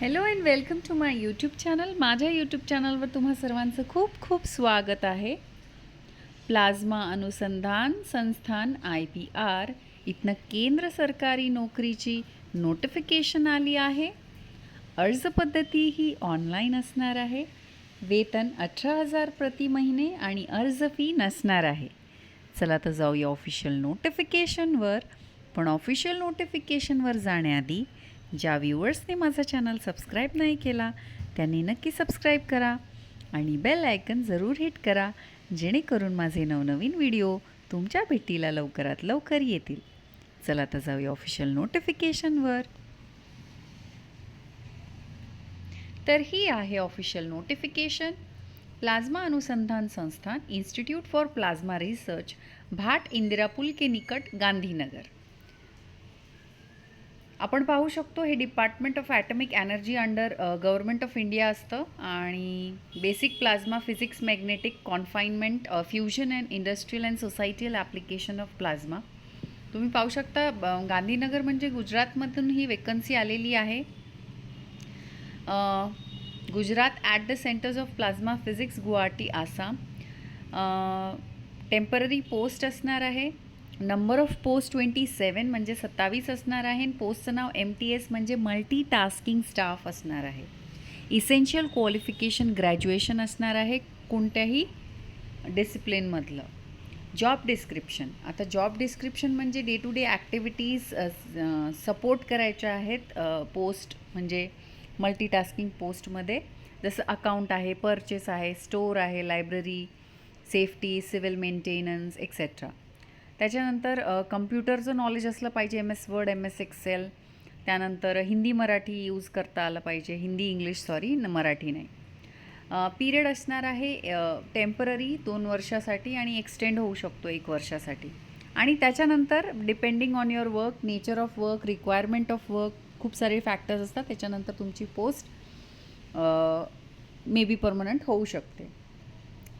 Hello and welcome to my YouTube channel माझ्या YouTube चॅनलवर तुम्हा सर्वांचं खूप खूप स्वागत आहे. प्लाझ्मा अनुसंधान संस्थान आय पी आर इथनं केंद्र सरकारी नोकरीची नोटिफिकेशन आली आहे. अर्ज पद्धती ही ऑनलाईन असणार आहे. वेतन अठरा हजार प्रति महिने आणि अर्ज फी नसणार आहे. चला तर जाऊया ऑफिशियल नोटिफिकेशनवर पण ऑफिशियल नोटिफिकेशनवर जाण्याआधी ज्या व्ह्युअर्सने माझा चॅनल सबस्क्राईब नाही केला त्यांनी नक्की सबस्क्राईब करा आणि बेल आयकन जरूर हिट करा जेणेकरून माझे नवनवीन व्हिडिओ तुमच्या भेटीला लवकरात लवकर येतील. चला तर जाऊया ऑफिशियल नोटिफिकेशनवर तर ही आहे ऑफिशियल नोटिफिकेशन प्लाझ्मा अनुसंधान संस्थान इन्स्टिट्यूट फॉर प्लाझ्मा रिसर्च भाट इंदिरा पुल के निकट गांधीनगर. आपण पाहू शकतो हे department of atomic energy under government of India असतं आणि basic plasma physics magnetic confinement fusion and industrial and societal application of plasma तुम्ही पाहू शकता गांधीनगर म्हणजे गुजरातमधून ही वेकन्सी आलेली आहे. Gujarat at the centres of plasma physics Guwahati Assam. Temporary post असणार आहे. Number of post twenty seven म्हणजे सत्तावीस असणार आहे आणि पोस्टचं नाव एम टी एस म्हणजे मल्टी टास्किंग स्टाफ असणार आहे. इसेन्शियल क्वालिफिकेशन ग्रॅज्युएशन असणार आहे कोणत्याही डिसिप्लिनमधलं जॉब डिस्क्रिप्शन आता जॉब डिस्क्रिप्शन म्हणजे day to day activities support करायच्या आहेत पोस्ट म्हणजे मल्टीटास्किंग पोस्टमध्ये जसं अकाउंट आहे परचेस आहे स्टोअर आहे library safety civil maintenance etcetera त्याच्यानंतर कम्प्युटरचं नॉलेज असलं पाहिजे M S word M S excel. त्यानंतर हिंदी मराठी यूज करता आलं पाहिजे. हिंदी इंग्लिश सॉरी न मराठी नाही. पिरियड असणार आहे टेंपररी दोन वर्षासाठी आणि एक्सटेंड होऊ शकतो एक वर्षासाठी. आणि त्याच्यानंतर depending on your work nature of work requirement of work खूप सारे फॅक्टर्स असतात. त्याच्यानंतर तुमची पोस्ट मे बी परमनंट होऊ शकते.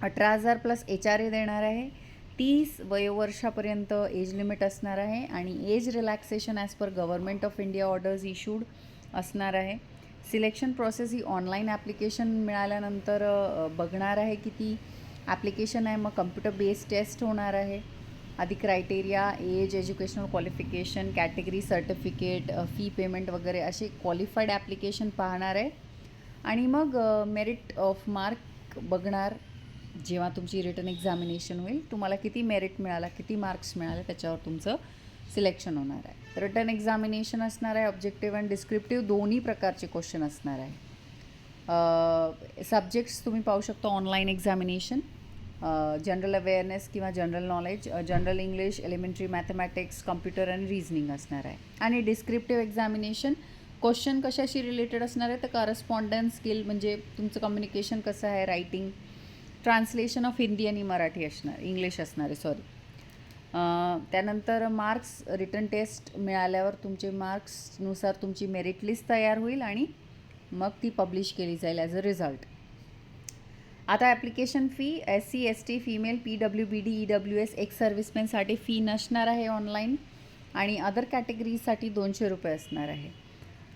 अठरा हजार प्लस एच आर ए देणार आहे. तीस वयोवर्षापर्यंत एज लिमिट असणार आहे आणि age relaxation as per government of India orders issued असणार आहे. सिलेक्शन प्रोसेस ही ऑनलाईन ॲप्लिकेशन मिळाल्यानंतर बघणार आहे की ती ॲप्लिकेशन आहे. मग कम्प्युटर बेस्ड टेस्ट होणार आहे. आधी criteria age educational qualification category certificate fee payment वगैरे असे क्वालिफाईड ॲप्लिकेशन पाहणार आहे. आणि मग मेरिट ऑफ मार्क बघणार. जेव्हा तुमची रिटर्न एक्झामिनेशन होईल तुम्हाला किती मेरिट मिळाला किती मार्क्स मिळाले त्याच्यावर तुमचं सिलेक्शन होणार आहे. रिटर्न एक्झामिनेशन असणार आहे ऑब्जेक्टिव्ह अँड डिस्क्रिप्टिव्ह दोन्ही प्रकारचे क्वेश्चन असणार आहे. सब्जेक्ट्स तुम्ही पाहू शकता ऑनलाईन एक्झामिनेशन जनरल अवेअरनेस किंवा general knowledge general English elementary mathematics computer and reasoning असणार आहे. आणि डिस्क्रिप्टिव्ह एक्झामिनेशन क्वेश्चन कशाशी रिलेटेड असणार आहे? तर करस्पॉन्डन्स स्किल म्हणजे तुमचं कम्युनिकेशन कसं आहे? रायटिंग ट्रान्सलेशन ऑफ हिंदी आणि मराठी असणार इंग्लिश असणार आहे सॉरी त्यानंतर मार्क्स रिटर्न टेस्ट मिळाल्यावर तुमचे मार्क्सनुसार तुमची मेरिट लिस्ट तयार होईल आणि मग ती पब्लिश केली जाईल ॲज अ रिझल्ट आता application fee S C S T female P W B D E W S ex सर्व्हिसमॅनसाठी fee नसणार आहे ऑनलाईन आणि अदर कॅटेगरीजसाठी दोनशे रुपये असणार आहे.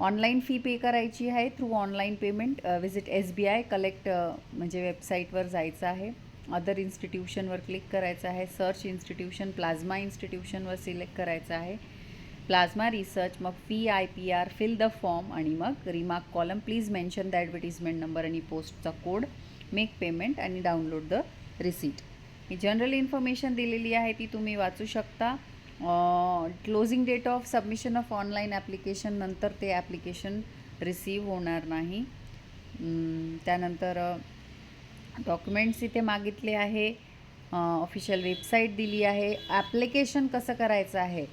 ऑनलाईन फी पे करायची आहे through online payment. Visit S B I collect म्हणजे वेबसाईटवर जायचं आहे. अदर इन्स्टिट्यूशनवर क्लिक करायचं आहे. सर्च इन्स्टिट्यूशन प्लाझ्मा इन्स्टिट्यूशनवर सिलेक्ट करायचं आहे. प्लाझ्मा रिसर्च मग fee I P R fill the form आणि मग remark column. Please mention the advertisement number आणि पोस्टचा कोड. मेक पेमेंट आणि डाउनलोड द रिसीट. ही जनरल इन्फॉर्मेशन दिलेली आहे ती तुम्ही वाचू शकता. Closing date of submission of online application नंतर ते ॲप्लिकेशन रिसीव होणार नाही. त्यानंतर डॉक्युमेंट्स इथे मागितले आहे. ऑफिशियल वेबसाईट दिली आहे. ॲप्लिकेशन कसं करायचं आहे?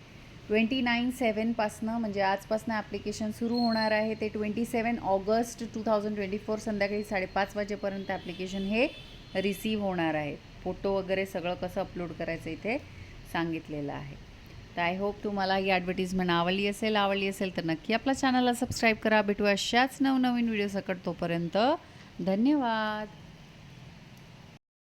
ट्वेंटी नाईन सेवनपासनं म्हणजे आजपासनं ॲप्लिकेशन सुरू होणार आहे ते twenty seven August two thousand twenty four संध्याकाळी साडेपाच वाजेपर्यंत ॲप्लिकेशन हे रिसीव होणार आहे. फोटो वगैरे सगळं कसं अपलोड करायचं इथे सांगितलेलं आहे. तर आय होप तुम्हाला ही ॲडव्हर्टिजमेंट आवडली असेल आवडली असेल तर नक्की आपल्या चॅनलला सबस्क्राईब करा. भेटू अशाच नवनवीन व्हिडिओ सकट तोपर्यंत. धन्यवाद.